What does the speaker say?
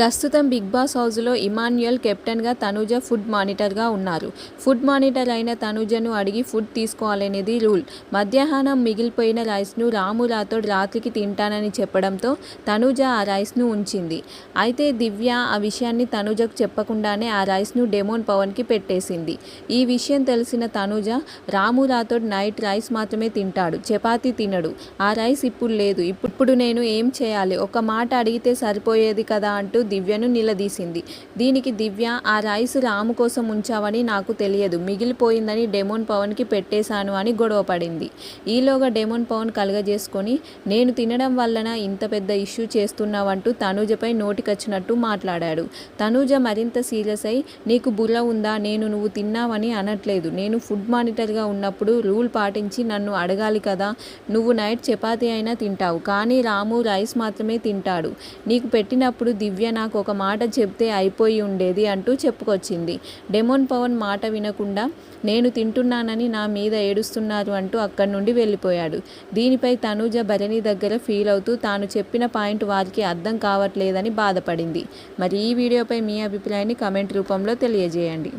ప్రస్తుతం big boss హౌస్లో ఇమాన్యుయల్ కెప్టెన్గా తనూజ ఫుడ్ మానిటర్గా ఉన్నారు. ఫుడ్ మానిటర్ అయిన తనూజను అడిగి ఫుడ్ తీసుకోవాలనేది రూల్. మధ్యాహ్నం మిగిలిపోయిన రైస్ను రాము రాథోడ్ రాత్రికి తింటానని చెప్పడంతో తనూజ ఆ రైస్ను ఉంచింది. అయితే దివ్య ఆ విషయాన్ని తనూజకు చెప్పకుండానే ఆ రైస్ను డెమోన్ పవన్కి పెట్టేసింది. ఈ విషయం తెలిసిన తనూజ రాము రాథోడ్ నైట్ రైస్ మాత్రమే తింటాడు. చపాతీ తినడు. ఆ రైస్ ఇప్పుడు లేదు. ఇప్పుడు నేను ఏం చేయాలి? ఒక మాట అడిగితే సరిపోయేది కదా అంటూ దివ్యను నిలదీసింది. దీనికి దివ్య ఆ రైస్ రాము కోసం ఉంచావని నాకు తెలియదు. మిగిలిపోయిందని డెమోన్ పవన్కి పెట్టేశాను అని గొడవపడింది. ఈలోగా డెమోన్ పవన్ కలగజేసుకొని నేను తినడం వలన ఇంత పెద్ద ఇష్యూ చేస్తున్నావంటూ తనూజపై నోటికొచ్చినట్టు మాట్లాడాడు. తనూజ మరింత సీరియస్ అయి నీకు బుర్ర ఉందా? నేను నువ్వు తిన్నావని అనట్లేదు. నేను ఫుడ్ మానిటర్గా ఉన్నప్పుడు రూల్ పాటించి నన్ను అడగాలి కదా. నువ్వు నైట్ చపాతీ అయినా తింటావు. కానీ రాము రైస్ మాత్రమే తింటాడు. నీకు పెట్టినప్పుడు దివ్య నాకు ఒక మాట చెప్తే అయిపోయి ఉండేది అంటూ చెప్పుకొచ్చింది. డెమోన్ పవన్ మాట వినకుండా నేను తింటున్నానని నా మీద ఏడుస్తున్నారు అంటూ అక్కడి నుండి వెళ్ళిపోయాడు. దీనిపై తనూజ భరణి దగ్గర ఫీల్ అవుతూ తాను చెప్పిన పాయింట్ వారికి అర్థం కావట్లేదని బాధపడింది. మరి ఈ వీడియోపై మీ అభిప్రాయాన్ని కమెంట్ రూపంలో తెలియజేయండి.